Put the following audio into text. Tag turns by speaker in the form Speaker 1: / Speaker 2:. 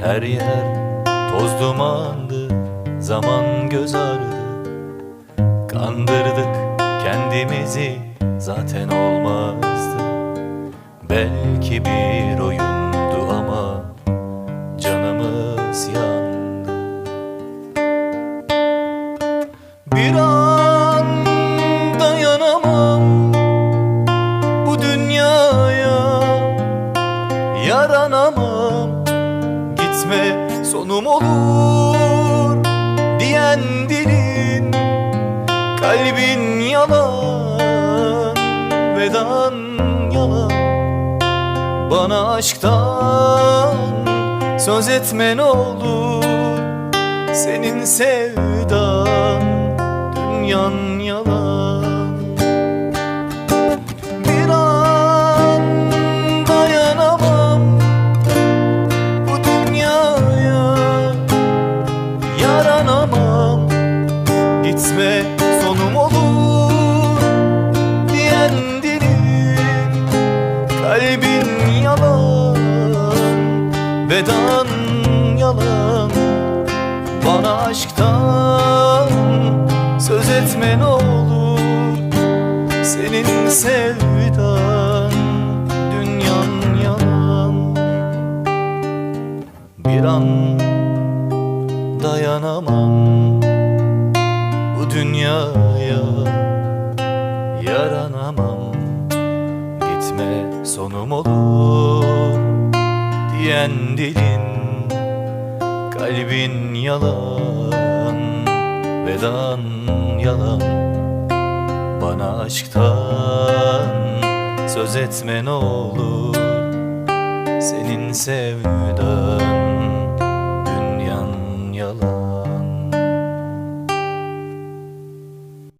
Speaker 1: Her yer toz dumandı Zaman göz ağrıdı Kandırdık kendimizi Zaten olmazdı. Belki bir oyundu ama Canımız yandı. Bir an dayanamam Bu dünyaya Yaranamam sonum olur Diyen dilin Kalbin yalan Vedan yalan. Bana aşktan Söz etme ne olur Senin sevdan Dünyan yalan Gitme sonum olur. Diyen dilin Kalbin yalan vedan yalan. Bana aşktan söz etme ne olur. Senin sevdan dünyan yalan. Bir an dayanamam dünyaya yaranamam. Gitme sonum olur diyen dilin kalbin yalan vedan yalan. Bana aşktan söz etme ne olur senin sevdan